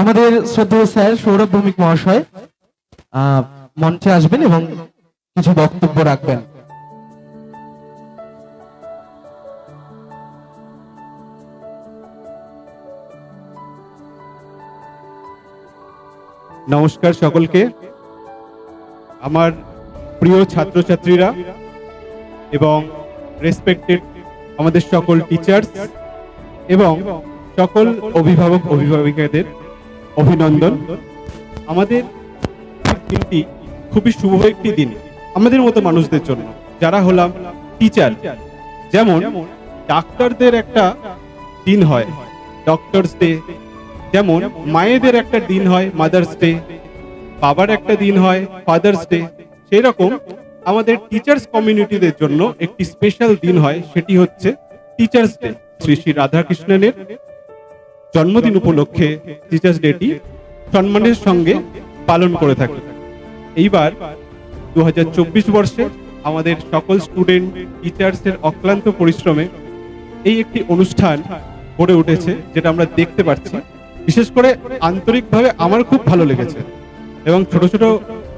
আমাদের শ্রদ্ধেয় স্যার সৌরভ ভৌমিক মহাশয় মঞ্চে আসবেন এবং কিছু বক্তব্য রাখবেন। নমস্কার সকলকে। আমার প্রিয় ছাত্রছাত্রীরা এবং রেসপেক্টেড আমাদের সকল টিচার্স এবং সকল অভিভাবক অভিভাবিকাদের অভিনন্দন। আমাদের দিনটি খুবই শুভ একটি দিন আমাদের মতো মানুষদের জন্য। যারা হলাম টিচার যেমন ডাক্তারদের একটা দিন হয় ডক্টরস ডে যেমন মায়েদের একটা দিন হয় মাদার্স ডে বাবার একটা দিন হয় ফাদার্স ডে সেই রকম আমাদের টিচার্স কমিউনিটিদের জন্য একটি স্পেশাল দিন হয়, সেটি হচ্ছে টিচার্স ডে শ্রী শ্রী রাধাকৃষ্ণনের জন্মদিন উপলক্ষে টিচার্স ডেটি সম্মানের সঙ্গে পালন করে থাকি। এইবার দু হাজার চব্বিশ বর্ষে আমাদের সকল স্টুডেন্ট টিচার্সের অক্লান্ত পরিশ্রমে এই একটি অনুষ্ঠান গড়ে উঠেছে, যেটা আমরা দেখতে পাচ্ছি। বিশেষ করে আন্তরিকভাবে আমার খুব ভালো লেগেছে এবং ছোট ছোট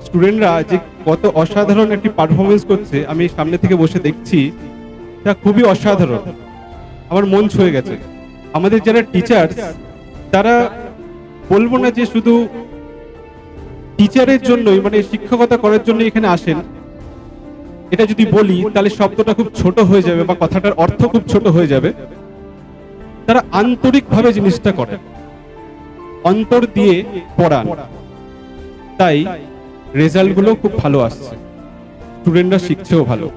স্টুডেন্টরা যে কত অসাধারণ একটি পারফরমেন্স করছে, আমি সামনে থেকে বসে দেখছি, তা খুবই অসাধারণ। আমার মন ছুঁয়ে গেছে। আমাদের যারা টিচার্স তারা বলব না যে শুধু টিচারের জন্যই মানে শিক্ষকতা করার জন্য এখানে আসেন। এটা যদি বলি, তাহলে শব্দটা খুব ছোট হয়ে যাবে বা কথাটার অর্থ খুব ছোট হয়ে যাবে। তারা আন্তরিকভাবে জিনিসটা করে। অন্তর দিয়ে পড়ান। তাই রেজাল্টগুলো খুব ভালো আসছে। স্টুডেন্টরা শিখছেও ভালো।